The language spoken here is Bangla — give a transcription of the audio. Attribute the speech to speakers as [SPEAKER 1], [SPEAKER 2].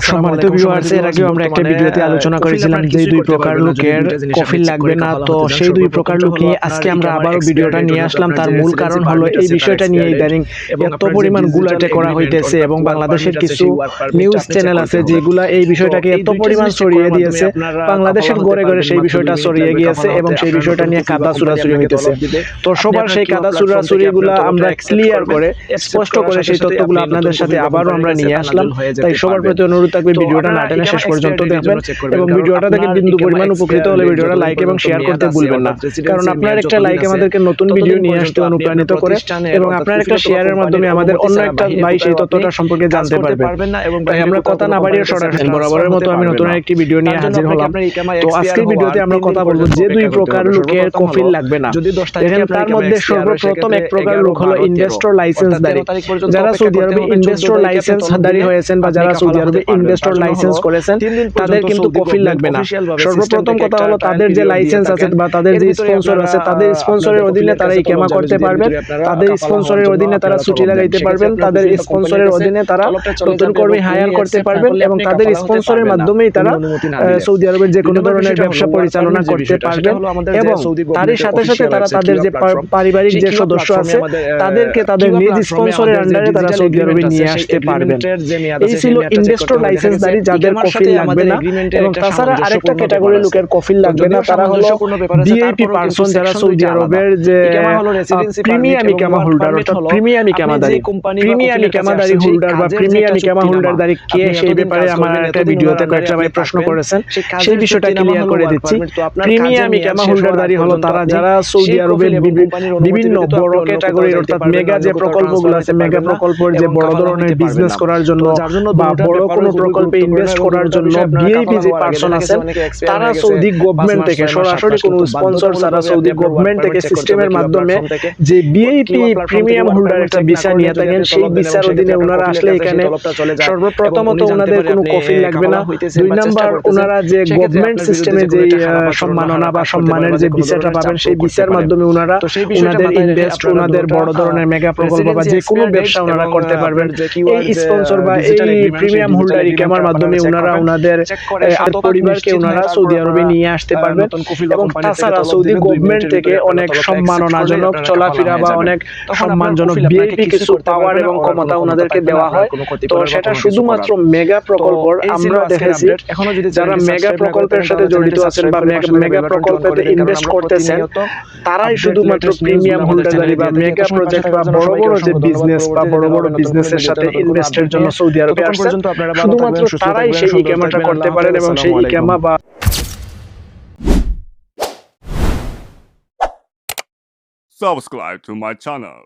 [SPEAKER 1] সম্মানিত ভিউয়ার্স এর আগেও আমরা একটা ভিডিওতে আলোচনা করেছিলাম যে দুই প্রকার লোকের কফিল লাগবে না তো সেই দুই প্রকার লোক আজকে আমরা আবারও ভিডিওটা নিয়ে আসলাম তার মূল কারণ হলো এই বিষয়টা নিয়ে ইদানিং এত পরিমাণ গুলাটে করা হইতেছে এবং বাংলাদেশের কিছু নিউজ চ্যানেল আছে যেগুলা এই বিষয়টাকে এত পরিমাণ ছড়িয়ে দিয়েছে বাংলাদেশের গড়ে গড়ে সেই বিষয়টা ছড়িয়ে গিয়েছে এবং সেই বিষয়টা নিয়ে কাদা চুরাচুরি হইতেছে। তো সবার সেই কাদা আমরা ক্লিয়ার করে স্পষ্ট করে সেই তথ্যগুলো আপনাদের সাথে আবারও আমরা নিয়ে আসলাম তাই সবার প্রতি অনুরোধ থাকবে ভিডিওটা না টেনে শেষ পর্যন্ত দেখবেন এবং ভিডিওটা থেকে বিন্দু পরিমাণ উপকৃত হলে ভিডিওটা লাইক এবং শেয়ার করতে ভুলবেন না। কারণ আপনার একটা লাইক আমাদেরকে নতুন ভিডিও নিয়ে আসতে অনুপ্রাণিত করে এবং আপনার একটা শেয়ারের মাধ্যমে আমাদের অন্য একটা ভাই সেই তথ্যটা সম্পর্কে জানতে পারবে।
[SPEAKER 2] না এবং
[SPEAKER 1] তাই আমরা কথা না বাড়িয়ে সরাসরি বরাবরের মতো আমি নতুন একটি ভিডিও নিয়ে হাজির হলাম। তো আজকের ভিডিওতে আমরা কথা বলব যে দুই প্রকার লোকের কফিল লাগবে না।
[SPEAKER 2] যদি
[SPEAKER 1] দেখেন তার মধ্যে সর্বপ্রথম এক প্রকার লোক হলো ইনভেস্টর লাইসেন্সধারী যারা সৌদি আরবে ইনভেস্টর লাইসেন্সধারী হয়েছেন বা যারা সৌদি আরবে ইনভেস্টর লাইসেন্স করেছেন তাদের কিন্তু কফিল লাগবে না। সর্বপ্রথম কথা হলো তাদের যে লাইসেন্স আছে বা তাদের যে স্পন্সর আছে তাদের স্পন্সরের অধীনে তারা এই কেমা করতে পারবেন তাদের স্পন্সরের অধীনে তারা ছুটি লাগাইতে পারবেন তাদের স্পন্সরের অধীনে তারা নতুন কর্মী হায়ার করতে পারবেন এবং তাদের স্পন্সরের মাধ্যমেই তারা সৌদি আরবের যে কোনো ধরনের ব্যবসা পরিচালনা করতে পারবেন এবং তারই সাথে সাথে তারা তাদের যে পারিবারিক যে সদস্য আছে তাদেরকে তাদের নিজ স্পন্সরের আন্ডারে তারা সৌদি আরবে নিয়ে আসতে পারবেন এই ছিল ইনভেস্টর লাইসেন্সধারী যাদের কফিল লাগবে না এবং তাছাড়া আরেকটা ক্যাটাগরি লোকের কফিল লাগবে না তারা হলো পার্সন যারা সৌদি আরবের যে প্রিমিয়াম ইকামা হোল্ডার অর্থাৎ প্রিমিয়াম ইকামাদারি প্রিমিয়াম ইকামাদারি হোল্ডার বা প্রিমিয়াম ইকামা হোল্ডারদারি কে সেই ব্যাপারে আমার একটা ভিডিওতে কয়েকটা ভাই প্রশ্ন করেছেন সেই বিষয়টা ক্লিয়ার করে দিচ্ছি। প্রিমিয়াম ইকামা হোল্ডারদারি হলো তারা যারা সৌদি আরবের বিভিন্ন বড় ক্যাটাগরির অর্থাৎ মেগা যে প্রকল্পগুলো আছে মেগা প্রকল্পের যে বড় ধরনের বিজনেস করার জন্য বা বড় কোনো প্রকল্পে ইনভেস্ট করার জন্য ভিআইপি যে পার্সন আছেন তারা সৌদি গভর্নমেন্ট থেকে সরাসরি কোনো স্পন্সর ছাড়া সৌদি গভর্নমেন্ট থেকে সিস্টেমের মাধ্যমে যে বিআইপি প্রিমিয়াম হোল্ডার একটা ভিসা নিয়ে থাকেন সেই ভিসার অধীনে ওনারা আসলে এখানে সর্বপ্রথমত ওনাদের কোনো কফিল লাগবে না। দুই নাম্বার ওনারা যে গভর্নমেন্ট সিস্টেমে যে সম্মাননা বা সম্মানের যে ভিসাটা পাবেন সেই ভিসার মাধ্যমে ওনারা ওনাদের ইনভেস্ট ওনাদের বড় ধরনের মেগা প্রকল্প বা যে কোনো ব্যবসা ওনারা করতে পারবেন এই স্পন্সর বা এই প্রিমিয়াম হোল্ডার ইকামার মাধ্যমে ওনারা ওনাদের পরিবারকে ওনারা সৌদি আরবে নিয়ে আসতে পারবেন। এবং তাছাড়া সৌদি গভর্নমেন্ট থেকে অনেক সম্মাননাজনক চলাফেরা বা অনেক সম্মানজনক বিএপি কিছু পাওয়ার এবং ক্ষমতা ওনাদেরকে দেওয়া হয়। তো সেটা শুধুমাত্র মেগা প্রকল্প আমরা দেখেছি।
[SPEAKER 2] এখনও যদি
[SPEAKER 1] যারা মেগা প্রকল্পের সাথে জড়িত আছেন বা মেগা প্রকল্পে ইনভেস্ট করতেছেন তারাই শুধুমাত্র প্রিমিয়াম হোল্ডারদারি বা মেগা প্রজেক্ট বা বড় বড় যে বিজনেস বা বড় বড় বিজনেসের সাথে ইনভেস্টের জন্য সৌদি আরবে আসছেন শুধুমাত্র তারাই সেই ইকামাটা করতে পারেন এবং সেই ইকামা বা
[SPEAKER 3] subscribe to my channel.